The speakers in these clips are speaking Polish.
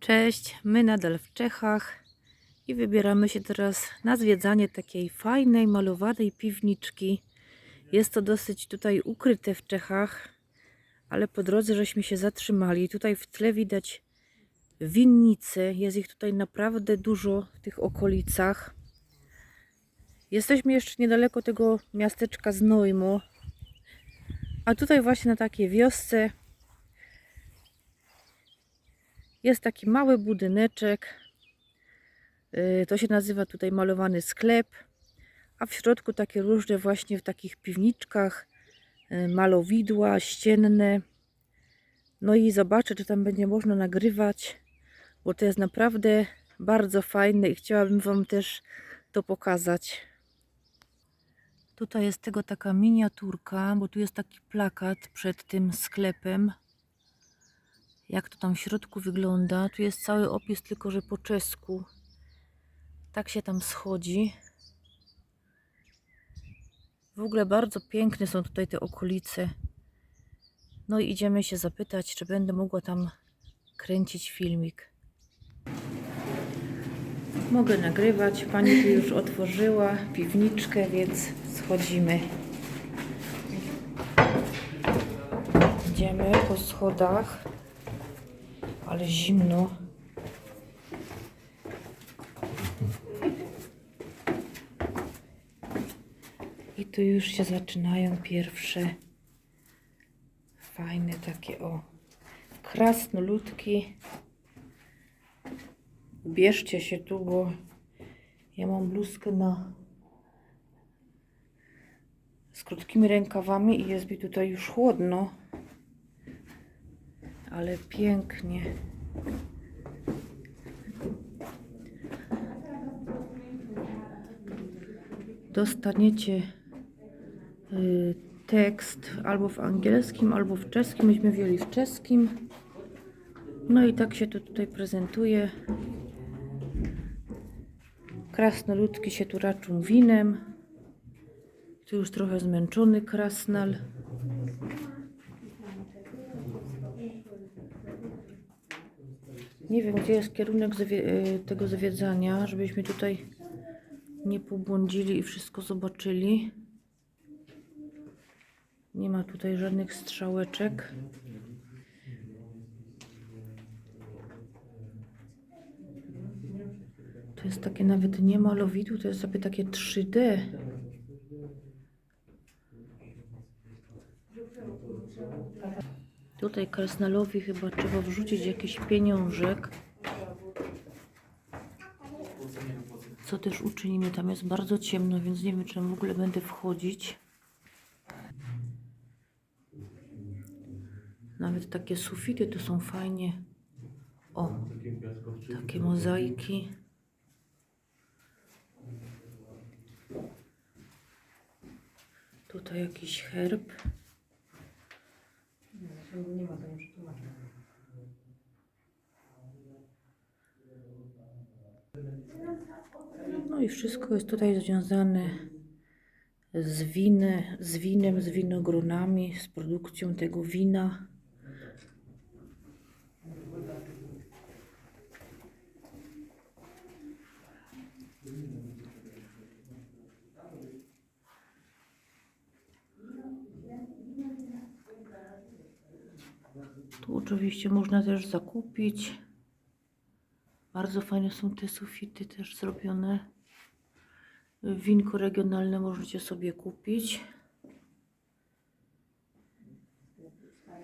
Cześć, my nadal w Czechach i wybieramy się teraz na zwiedzanie takiej fajnej, malowanej piwniczki. Jest to dosyć tutaj ukryte w Czechach, ale po drodze żeśmy się zatrzymali. Tutaj w tle widać winnice, jest ich tutaj naprawdę dużo w tych okolicach. Jesteśmy jeszcze niedaleko tego miasteczka Znojmo, a tutaj właśnie na takiej wiosce jest taki mały budyneczek. Yy, To się nazywa tutaj malowany sklep, a w środku takie różne właśnie w takich piwniczkach yy, malowidła ścienne. No i zobaczę, czy tam będzie można nagrywać, bo to jest naprawdę bardzo fajne i chciałabym Wam też to pokazać. Tutaj jest tego taka miniaturka, bo tu jest taki plakat przed tym sklepem jak to tam w środku wygląda. Tu jest cały opis, tylko że po czesku. Tak się tam schodzi. W ogóle bardzo piękne są tutaj te okolice. No i idziemy się zapytać, czy będę mogła tam kręcić filmik. Mogę nagrywać. Pani tu już otworzyła piwniczkę, więc schodzimy. Idziemy po schodach ale zimno. I tu już się zaczynają pierwsze fajne takie o krasnoludki. Ubierzcie się tu, bo ja mam bluzkę na z krótkimi rękawami i jest mi tutaj już chłodno ale pięknie. Dostaniecie y, tekst albo w angielskim, albo w czeskim. Myśmy wzięli w czeskim. No i tak się to tutaj prezentuje. Krasnoludki się tu raczą winem. Tu już trochę zmęczony krasnal. Nie wiem, gdzie jest kierunek zawie- y, tego zwiedzania, żebyśmy tutaj nie pobłądzili i wszystko zobaczyli. Nie ma tutaj żadnych strzałeczek. To jest takie nawet nie malowidło, to jest sobie takie 3D. Tutaj krasnalowi chyba trzeba wrzucić jakiś pieniążek. Co też uczynimy? Tam jest bardzo ciemno, więc nie wiem, czy w ogóle będę wchodzić. Nawet takie sufity to są fajnie. O, takie mozaiki. Tutaj jakiś herb. No i wszystko jest tutaj związane z, z winem, z winogronami, z produkcją tego wina. Tu oczywiście można też zakupić. Bardzo fajne są te sufity też zrobione. Winko regionalne możecie sobie kupić.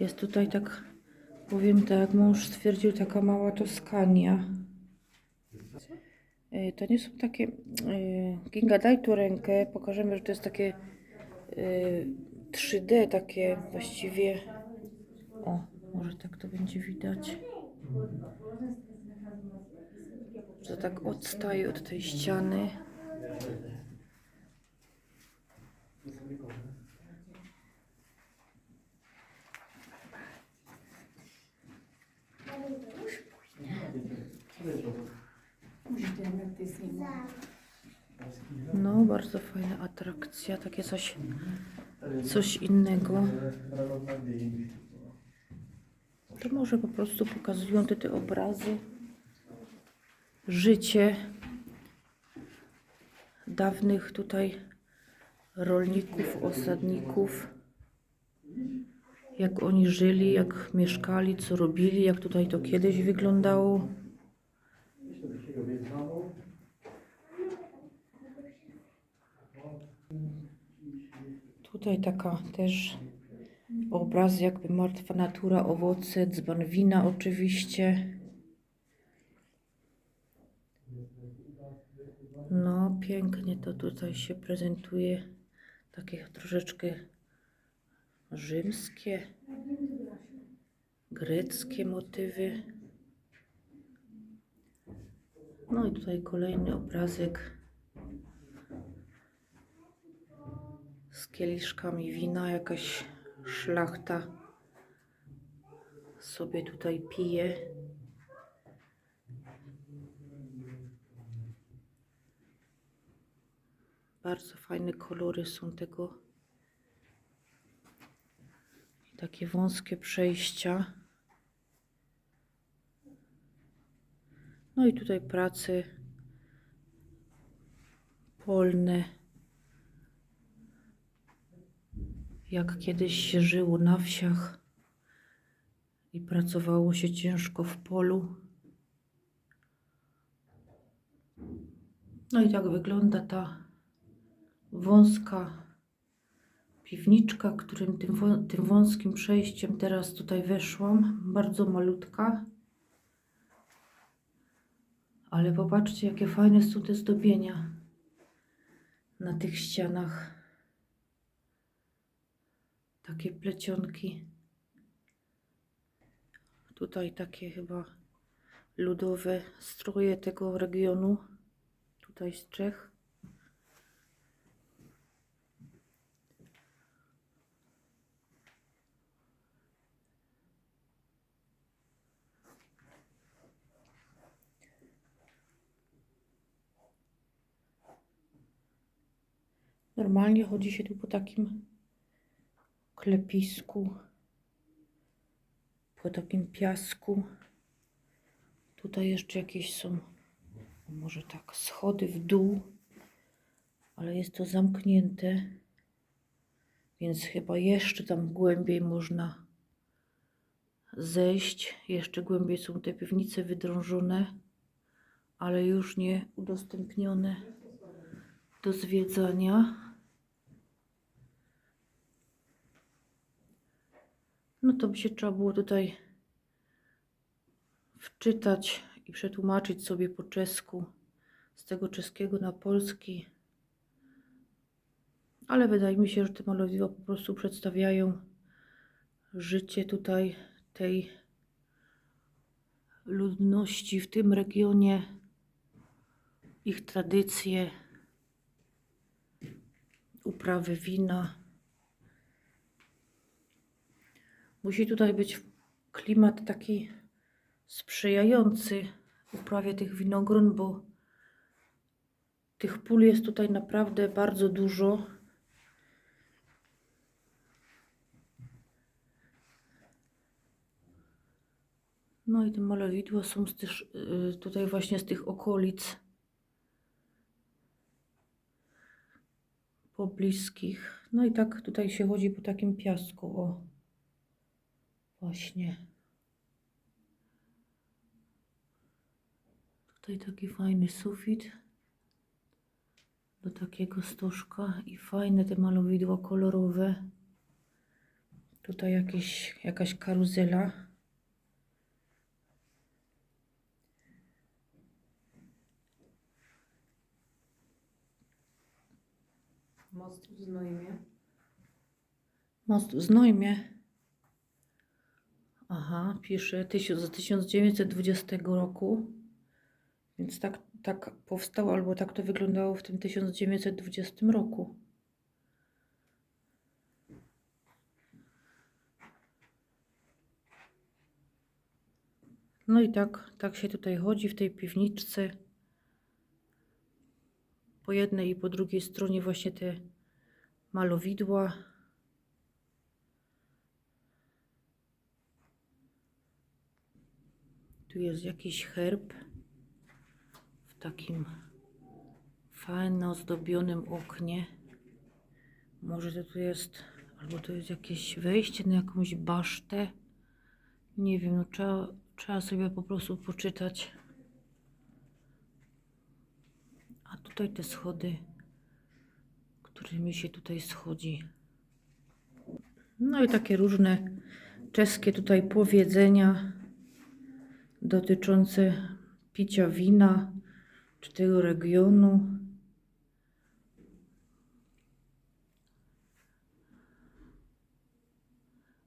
Jest tutaj tak, powiem tak, mąż stwierdził, taka mała Toskania. E, To nie są takie. e, Kinga, daj tu rękę. Pokażemy, że to jest takie e, 3D, takie właściwie. O, może tak to będzie widać. Że tak odstaje od tej ściany. No, bardzo fajna atrakcja, takie coś, coś innego. To może po prostu pokazują te, te obrazy. życie dawnych tutaj rolników, osadników. Jak oni żyli, jak mieszkali, co robili, jak tutaj to kiedyś wyglądało. Tutaj taka też obraz jakby martwa natura, owoce, dzban wina oczywiście. No, pięknie to tutaj się prezentuje. Takie troszeczkę rzymskie, greckie motywy. No i tutaj kolejny obrazek z kieliszkami wina, jakaś szlachta sobie tutaj pije. Bardzo fajne kolory są tego. I takie wąskie przejścia. No i tutaj prace polne. Jak kiedyś się żyło na wsiach i pracowało się ciężko w polu. No i tak wygląda ta wąska piwniczka, którym tym, wą- tym wąskim przejściem teraz tutaj weszłam. Bardzo malutka. Ale popatrzcie, jakie fajne są te zdobienia na tych ścianach. Takie plecionki. Tutaj takie chyba ludowe stroje tego regionu. Tutaj z Czech. Normalnie chodzi się tu po takim klepisku, po takim piasku. Tutaj jeszcze jakieś są, może tak, schody w dół, ale jest to zamknięte, więc chyba jeszcze tam głębiej można zejść. Jeszcze głębiej są te piwnice wydrążone, ale już nie udostępnione do zwiedzania. No to by się trzeba było tutaj wczytać i przetłumaczyć sobie po czesku z tego czeskiego na polski. Ale wydaje mi się, że te malowidła po prostu przedstawiają życie tutaj tej ludności w tym regionie, ich tradycje, uprawy wina. Musi tutaj być klimat taki sprzyjający uprawie tych winogron, bo tych pól jest tutaj naprawdę bardzo dużo. No i te malowidła są z też, y, tutaj właśnie z tych okolic pobliskich. No i tak tutaj się chodzi po takim piasku, o. Właśnie. Tutaj taki fajny sufit do takiego stożka i fajne te malowidła kolorowe. Tutaj jakieś, jakaś karuzela. Most w Znojmie. Most w Znojmie. Aha, pisze z 1920 roku. Więc tak, tak powstał, albo tak to wyglądało w tym 1920 roku. No i tak, tak się tutaj chodzi w tej piwniczce. Po jednej i po drugiej stronie właśnie te malowidła. Tu jest jakiś herb. takim fajno ozdobionym oknie. Może to tu jest, albo to jest jakieś wejście na jakąś basztę. Nie wiem, no trzeba, trzeba sobie po prostu poczytać. A tutaj te schody, którymi się tutaj schodzi. No i takie różne czeskie tutaj powiedzenia dotyczące picia wina czy tego regionu.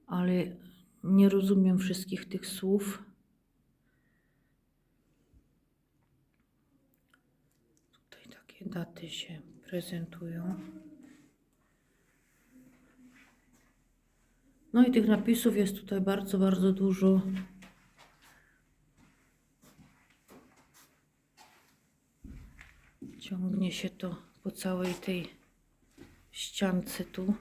Ale nie rozumiem wszystkich tych słów. Tutaj takie daty się prezentują. No i tych napisów jest tutaj bardzo, bardzo dużo. Ciągnie się to po całej tej ściance tu.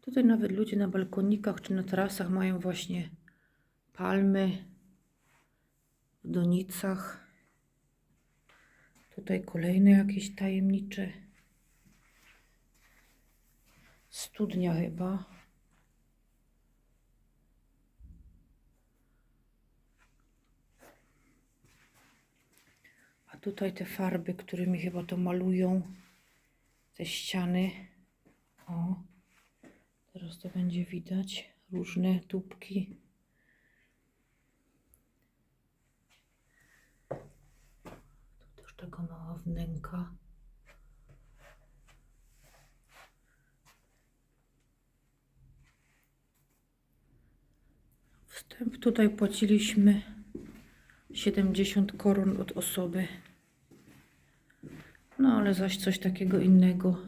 Tutaj nawet ludzie na balkonikach czy na tarasach mają właśnie palmy w donicach. Tutaj kolejne jakieś tajemnicze studnia chyba. A tutaj te farby, którymi chyba to malują te ściany. O, teraz to będzie widać. Różne tubki. Tu też taka mała wnęka. Wstęp tutaj płaciliśmy 70 koron od osoby. No ale zaś coś takiego innego.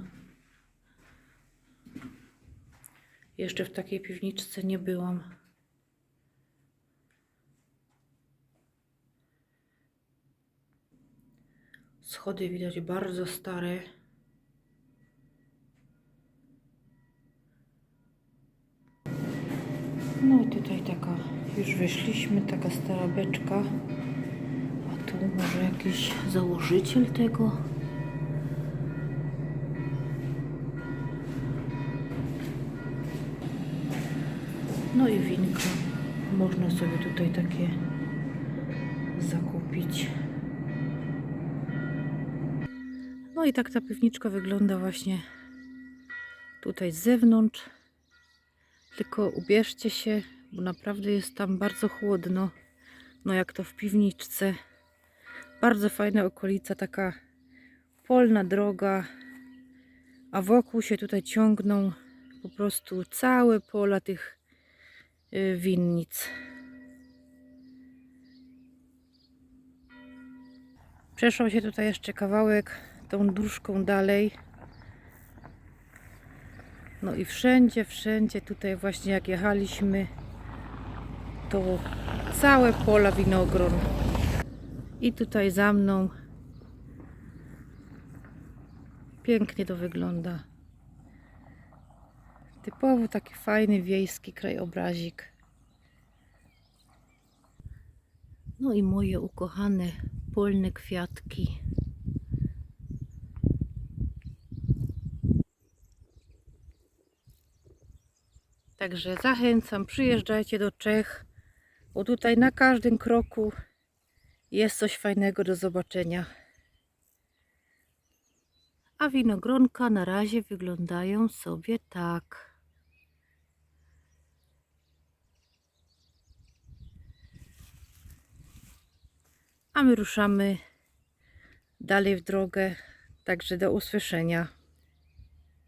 Jeszcze w takiej piwniczce nie byłam. Schody widać bardzo stare. No i tutaj taka, już wyszliśmy, taka stara beczka. A tu może jakiś założyciel tego? No i winka. Można sobie tutaj takie zakupić. No i tak ta piwniczka wygląda właśnie tutaj z zewnątrz. Tylko ubierzcie się, bo naprawdę jest tam bardzo chłodno. No jak to w piwniczce. Bardzo fajna okolica, taka polna droga, a wokół się tutaj ciągną po prostu całe pola tych winnic. Przeszłam się tutaj jeszcze kawałek tą dróżką dalej. No i wszędzie, wszędzie tutaj właśnie jak jechaliśmy, to całe pola winogron. I tutaj za mną pięknie to wygląda. Typowo taki fajny wiejski krajobrazik. No i moje ukochane polne kwiatki. Także zachęcam, przyjeżdżajcie do Czech, bo tutaj na każdym kroku jest coś fajnego do zobaczenia. A winogronka na razie wyglądają sobie tak. A my ruszamy dalej w drogę, także do usłyszenia.